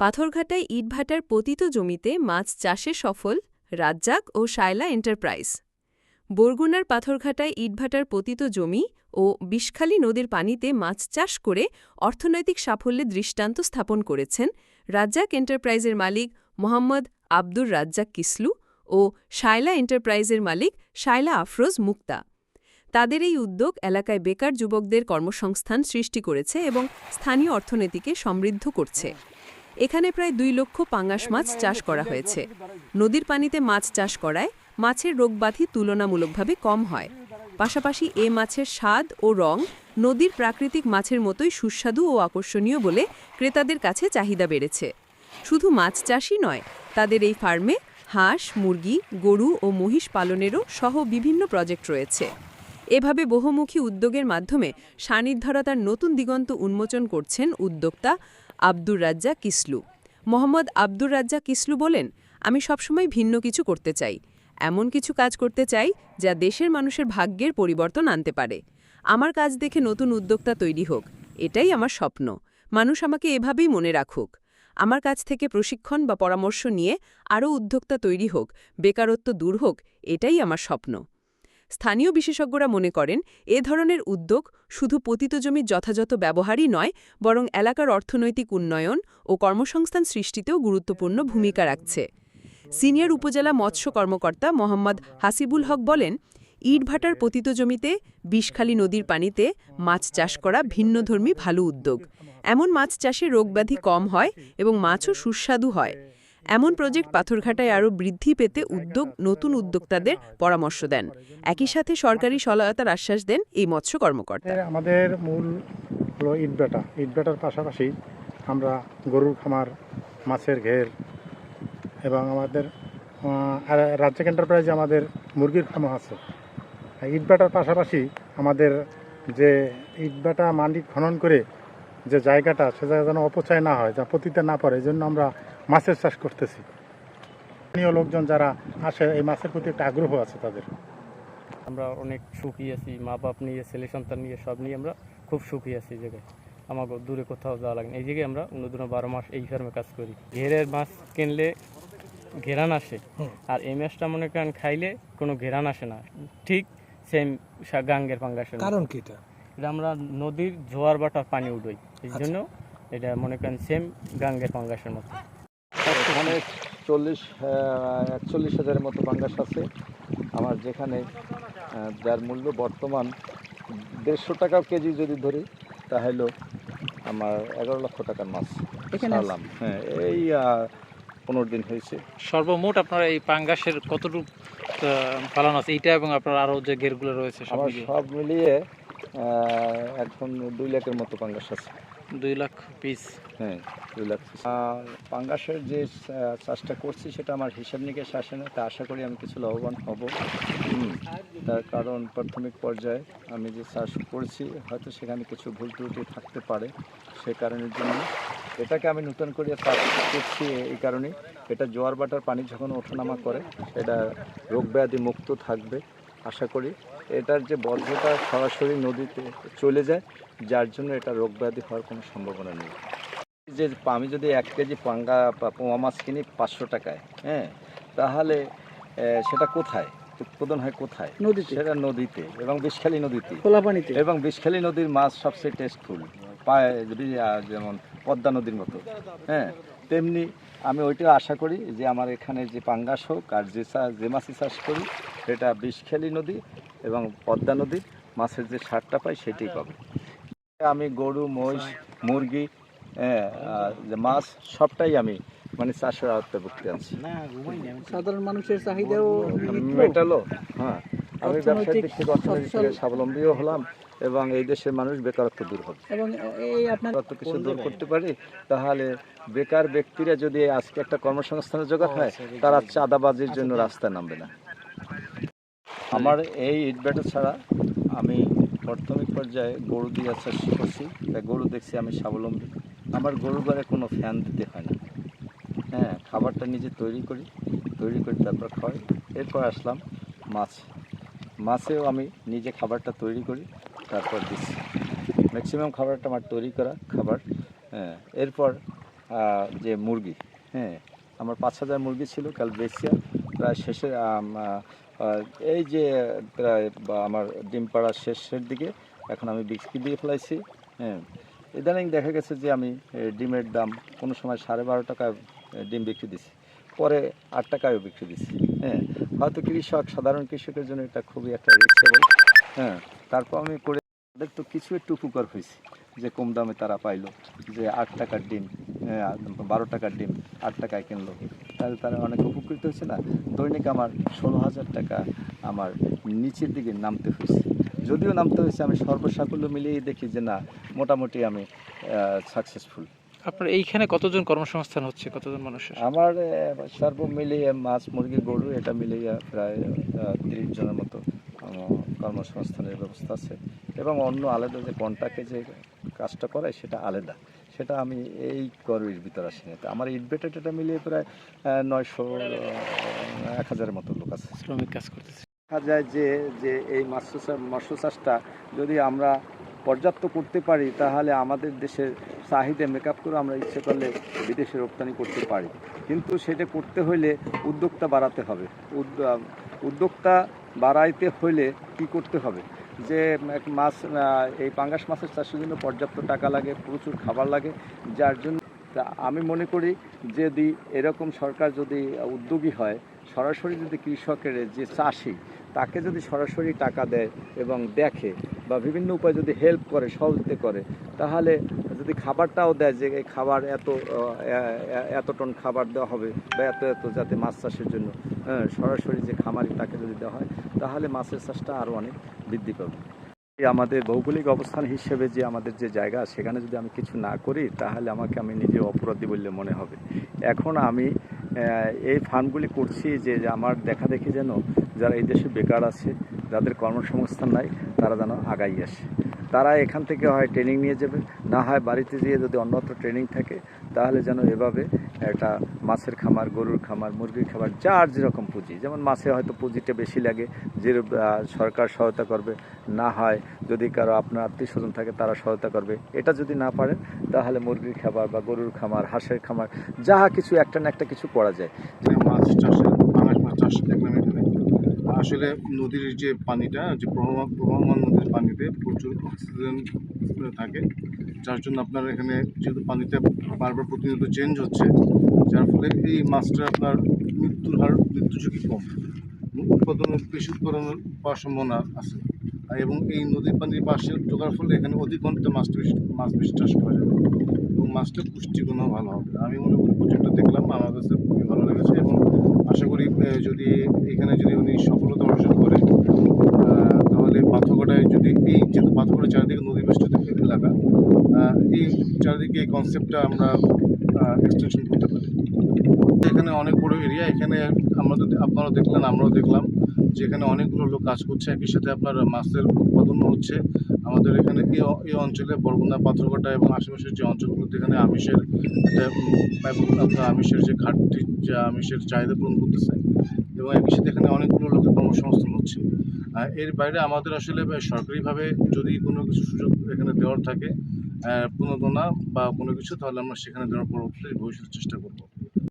পাথরঘাটায় ইটভাটার পতিত জমিতে মাছ চাষে সফল রাজ্জাক ও শায়লা এন্টারপ্রাইজ। বরগুনার পাথরঘাটায় ইটভাটার পতিত জমি ও বিষখালী নদীর পানিতে মাছ চাষ করে অর্থনৈতিক সাফল্যে দৃষ্টান্ত স্থাপন করেছেন রাজ্জাক এন্টারপ্রাইজের মালিক মোহাম্মদ আব্দুর রাজ্জাক কিসলু ও শায়লা এন্টারপ্রাইজের মালিক শায়লা আফরোজ মুক্তা। তাদের এই উদ্যোগ এলাকায় বেকার যুবকদের কর্মসংস্থান সৃষ্টি করেছে এবং স্থানীয় অর্থনীতিকে সমৃদ্ধ করছে। এখানে প্রায় দুই লক্ষ পাঙ্গাস মাছ চাষ করা হয়েছে। নদীর পানিতে মাছ চাষ করায় মাছের রোগবাধি তুলনামূলকভাবে কম হয়। পাশাপাশি এ মাছের স্বাদ ও রং নদীর প্রাকৃতিক মাছের মতোই সুস্বাদু ও আকর্ষণীয় বলে ক্রেতাদের কাছে চাহিদা বেড়েছে। শুধু মাছ চাষই নয়, তাদের এই ফার্মে হাঁস, মুরগি, গরু ও মহিষ পালনেরও সহ বিভিন্ন প্রজেক্ট রয়েছে। এভাবে বহুমুখী উদ্যোগের মাধ্যমে সান্নিধ্যরতার নতুন দিগন্ত উন্মোচন করছেন উদ্যোক্তা আব্দুর রাজ্জাক কিসলু। মোহাম্মদ আব্দুর রাজ্জাক কিসলু বলেন, আমি সবসময় ভিন্ন কিছু করতে চাই। এমন কিছু কাজ করতে চাই যা দেশের মানুষের ভাগ্যের পরিবর্তন আনতে পারে। আমার কাজ দেখে নতুন উদ্যোক্তা তৈরি হোক। এটাই আমার স্বপ্ন। মানুষ আমাকে এভাবেই মনে রাখুক। আমার কাছ থেকে প্রশিক্ষণ বা পরামর্শ নিয়ে আরও উদ্যোক্তা তৈরি হোক, বেকারত্ব দূর হোক, এটাই আমার স্বপ্ন। স্থানীয় বিশেষজ্ঞরা মনে করেন, এ ধরনের উদ্যোগ শুধু পতিত জমির যথাযথ ব্যবহারই নয়, বরং এলাকার অর্থনৈতিক উন্নয়ন ও কর্মসংস্থান সৃষ্টিতেও গুরুত্বপূর্ণ ভূমিকা রাখছে। সিনিয়র উপজেলা মৎস্য কর্মকর্তা মোহাম্মদ হাসিবুল হক বলেন, ইটভাটার পতিত জমিতে বিষখালী নদীর পানিতে মাছ চাষ করা ভিন্নধর্মী ভালো উদ্যোগ। এমন মাছ চাষে রোগব্যাধি কম হয় এবং মাছও সুস্বাদু হয়। এমন প্রজেক্ট পাথরঘাটায় আরও বৃদ্ধি পেতে উদ্যোগ নতুন উদ্যোক্তাদের পরামর্শ দেন। একই সাথে সরকারি সহায়তার আশ্বাস দেন এই মৎস্য কর্মকর্তা। আমাদের মূল হলো ইটভাটা ইটভাটার পাশাপাশি আমরা গরুর খামার, মাছের ঘের এবং আমাদের রাজ্জাক এন্টারপ্রাইজে আমাদের মুরগির খামা আছে। আর ইটভাটার পাশাপাশি আমাদের যে ইটভাটা মাটি খনন করে যে জায়গাটা, সে জায়গা যেন অপচয় না হয়, যা পতিতে না পড়ে, এই জন্য আমরা মাছের চাষ করতেছি। স্থানীয় লোকজন যারা আসে এই মাছের প্রতি একটা আগ্রহ আছে তাদের। আমরা অনেক সুখী আছি মা বাপ নিয়ে ছেলে সন্তান নিয়ে সব নিয়ে আমরা খুব সুখী আছি এই জায়গায়। আমাকে দূরে কোথাও যাওয়া লাগে না। এই জায়গায় আমরা অন্যদিন বারো মাস এই ফার্মে কাজ করি। ঘেরের মাছ কিনলে ঘেরান আসে। আর এই মাছটা মনে করেন খাইলে কোনো ঘেরান আসে না। ঠিক সেম গাঙ্গের পাঙ্গাসের মতো। কারণ কি এটা? এটা আমরা নদীর জোয়ার বাটার পানি উঠোই। এই আচ্ছা। জন্য এটা মনে করেন সেম গাঙ্গের পাঙ্গাসের মতো। এখানে চল্লিশ একচল্লিশ হাজারের মতো বাংলাস আছে। আমার যেখানে যার মূল্য বর্তমান দেড়শো টাকা কেজি যদি ধরি তাহলে আমার এগারো লক্ষ টাকার মাছ? ছাড়লাম হ্যাঁ এই পনেরো দিন হয়েছে। সর্বমোট আপনার এই পাঙ্গাসের কতটুকু পালন আছে? এইটা এবং আপনার আরও যে গেরগুলো রয়েছে সব মিলিয়ে? সব মিলিয়ে আহ, এখন দুই লাখের মতো পাঙ্গাস আছে। দুই লাখ পিস হ্যাঁ দুই লাখ আর পাঙ্গাসের যে চাষটা করছি সেটা আমার হিসাব নিকেশ আসে না, তা আশা করি আমি কিছু লাভবান হব। তার কারণ প্রাথমিক পর্যায়ে আমি যে চাষ করছি, হয়তো সেখানে কিছু ভুল ত্রুটি থাকতে পারে সে কারণের জন্য। এটাকে আমি নতুন করে চাষ করছি এই কারণে এটা জোয়ার বাটার পানি যখন ওঠানামা করে এটা রোগ ব্যাধি মুক্ত থাকবে, আশা করি। এটার যে বর্জ্যটা সরাসরি নদীতে চলে যায় যার জন্য এটা রোগ ব্যাধি হওয়ার কোনো সম্ভাবনা নেই। যে আমি যদি এক কেজি পাঙ্গা বা পোয়া মাছ কিনি পাঁচশো টাকায় হ্যাঁ তাহলে সেটা কোথায়? উৎপাদন হয় কোথায়? নদীতে। সেটা নদীতে এবং বিষখালী নদীতে। খোলা পানিতে। এবং বিষখালী নদীর মাছ সবচেয়ে টেস্টফুল পায় যদি, যেমন পদ্মা নদীর মতো। হ্যাঁ তেমনি আমি ওইটা আশা করি যে আমার এখানে যে পাঙ্গাস হোক আর যে যে মাছই চাষ করি সেটা বিষখালী নদী এবং পদ্মা নদীর মাছের যে সারটা পাই সেটাই পাবে। আমি গরু মহিষ মুরগি হ্যাঁ যে মাছ সবটাই আমি মানে চাষের আওতাভুক্তি আনছি। সাধারণ মানুষের চাহিদাও মেটালো হ্যাঁ। আমি ব্যবসার দিক থেকে অর্থনৈতিক থেকে স্বাবলম্বীও হলাম এবং এই দেশের মানুষ বেকারত্ব দূর হবে। এবং এই আপনার কত কিছু দূর করতে পারি তাহলে বেকার ব্যক্তিরা যদি আজকে একটা কর্মসংস্থানের জোগাড় হয় তারা চাঁদাবাজির জন্য রাস্তায় নামবে না। আমার এই ইটব্যাটার ছাড়া আমি প্রাথমিক পর্যায়ে গরু দিয়ে চাষ করছি। তাই গরু দেখছি আমি স্বাবলম্বী। আমার গরু ঘরে কোনো ফ্যান দিতে হয় না। হ্যাঁ খাবারটা নিজে তৈরি করি তৈরি করে তারপর খাওয়াই। এরপর আসলাম মাছ। মাছেও আমি নিজে খাবারটা তৈরি করি তারপর দিচ্ছি। ম্যাক্সিমাম খাবারটা আমার তৈরি করা খাবার হ্যাঁ এরপর যে মুরগি হ্যাঁ আমার পাঁচ হাজার মুরগি ছিল ক্যালবেসিয়া প্রায় শেষে এই যে প্রায় আমার ডিম পাড়ার শেষের দিকে এখন আমি বিক্রি দিয়ে ফেলাইছি হ্যাঁ। ইদানিং দেখা গেছে যে আমি ডিমের দাম কোনো সময় সাড়ে বারো টাকায় এ, ডিম বিক্রি দিছি পরে আট টাকায়ও বিক্রি দিছি। হ্যাঁ হয়তো কৃষক, সাধারণ কৃষকের জন্য এটা খুবই একটা রিক্সেবল হ্যাঁ তারপর আমি করে তাদের তো কিছু একটু উপকার হয়েছে, যে কম দামে তারা পাইলো, যে আট টাকার ডিম বারো টাকার ডিম, আট টাকায় কিনলো। তাহলে তারা অনেক উপকৃত হয়েছে না? দৈনিক আমার ষোলো হাজার টাকা আমার নিচের দিকে নামতে হয়েছে। যদিও নামতে হয়েছে, আমি সর্বসাকুল্য মিলিয়ে দেখি যে না, মোটামুটি আমি সাকসেসফুল আপনার এইখানে কতজন কর্মসংস্থান হচ্ছে? কতজন মানুষের? আমার সর্ব মিলিয়ে মাছ মুরগি গরু এটা মিলিয়ে প্রায় তিরিশ জনের মতো কর্মসংস্থানের ব্যবস্থা আছে। এবং অন্য আলাদা যে কন্ট্রাক্টে যে কাজটা করে সেটা আলাদা। সেটা আমি এই করের ভিতরে আসিনি তো আমার ইটবেটেড এটা মিলিয়ে প্রায় নয়শো এক হাজারের মতো লোক আছে। শ্রমিক কাজ করতেছে। দেখা যায় যে যে এই মৎস্য মৎস্য চাষটা যদি আমরা পর্যাপ্ত করতে পারি, তাহলে আমাদের দেশের চাহিদা মেকআপ করে আমরা ইচ্ছে করলে বিদেশে রপ্তানি করতে পারি। কিন্তু সেটা করতে হলে উদ্যোক্তা বাড়াতে হবে। উদ্যোক্তা বাড়াইতে হলে কি করতে হবে? যে মাছ এই পাঙ্গাস মাছের চাষের জন্য পর্যাপ্ত টাকা লাগে, প্রচুর খাবার লাগে, যার জন্য তা আমি মনে করি যদি এরকম সরকার যদি উদ্যোগী হয়, সরাসরি যদি কৃষকের যে চাষি, তাকে যদি সরাসরি টাকা দেয় এবং দেখে বা বিভিন্ন উপায়ে যদি হেল্প করে সহযোগিতা করে তাহলে যদি খাবারটাও দেয় যে এই খাবার এত এত টন খাবার দেওয়া হবে বা এত এত যাতে মাছ চাষের জন্য হ্যাঁ, সরাসরি যে খামারি তাকে যদি দেওয়া হয় তাহলে মাছের চাষটা আরও অনেক বৃদ্ধি পাবে। আমাদের ভৌগোলিক অবস্থান হিসেবে যে আমাদের যে জায়গা সেখানে যদি আমি কিছু না করি তাহলে আমাকে আমি নিজে অপরাধী বললে মনে হবে। এখন আমি এই ফার্মগুলি করছি যে আমার দেখা দেখি যেন যারা এই দেশে বেকার আছে যাদের কর্মসংস্থান নাই, তারা যেন আগাই আসে। তারা এখান থেকে হয় ট্রেনিং নিয়ে যাবে, না হয় বাড়িতে যেয়ে যদি অন্যত্র ট্রেনিং থাকে, তাহলে যেন এভাবে একটা মাছের খামার, গরুর খামার, মুরগির খামার, যার যেরকম পুঁজি। যেমন মাছে হয়তো পুঁজিটা বেশি লাগে, যে সরকার সহায়তা করবে, না হয় যদি কারও আপনার আত্মীয় স্বজন থাকে, তারা সহায়তা করবে। এটা যদি না পারেন, তাহলে মুরগির খাবার বা গরুর খামার, হাঁসের খামার, যাহা কিছু একটা না একটা কিছু করা যায়। মাছ চাষে মাছ চাষ দেখলাম আসলে নদীর যে পানিটা, যে প্রবাহ, প্রবাহমান নদীর পানিতে প্রচুর অক্সিজেন থাকে। যার জন্য আপনার এখানে যেহেতু পানিটা বারবার প্রতিনিয়ত চেঞ্জ হচ্ছে, যার ফলে এই মাছটা আপনার মৃত্যুর হার, মৃত্যু ঝুঁকি কম। উৎপাদন বেশি উৎপাদন পাওয়ার সম্ভাবনা আছে। এবং এই নদীর পানির পাশে ঢোকার ফলে এখানে অধিক ঘণ্টা মাছটা বেশি, মাছ বেশি চাষ করা যাবে। এবং মাছটা পুষ্টিগুণও ভালো হবে। আমি মনে করি প্রজেক্টটা দেখলাম, আমার কাছে খুবই ভালো লেগেছে এবং আশা করি যদি এখানে যদি উনি সফলতা অর্জন করে তাহলে পাথরঘাটায় যদি এই যেহেতু পাথরঘাটা চারিদিকে নদী বেষ্টিত এলাকা এই চারিদিকে এই কনসেপ্টটা আমরা এক্সটেনশন করতে পারি। এখানে অনেক বড় এরিয়া এখানে আমরা আপনারাও দেখলেন, আমরাও দেখলাম যে এখানে অনেকগুলো লোক কাজ করছে, একই সাথে আপনার মাছের উৎপাদনও হচ্ছে। আমাদের এখানে এই এই অঞ্চলে বরগুনা, পাথরঘাটা এবং আশেপাশের যে অঞ্চলগুলোতে এখানে আমিষের আপনার আমিষের যে ঘাটতি, যে আমিষের চাহিদা পূরণ করতেছে এবং একই সাথে এখানে অনেকগুলো লোকের কর্মসংস্থান হচ্ছে। এর বাইরে আমাদের আসলে সরকারিভাবে যদি কোনো কিছু সুযোগ এখানে দেওয়ার থাকে প্রণোদনা বা কোনো কিছু, তাহলে আমরা সেখানে দেওয়ার পরবর্তী ভবিষ্যতে চেষ্টা করব।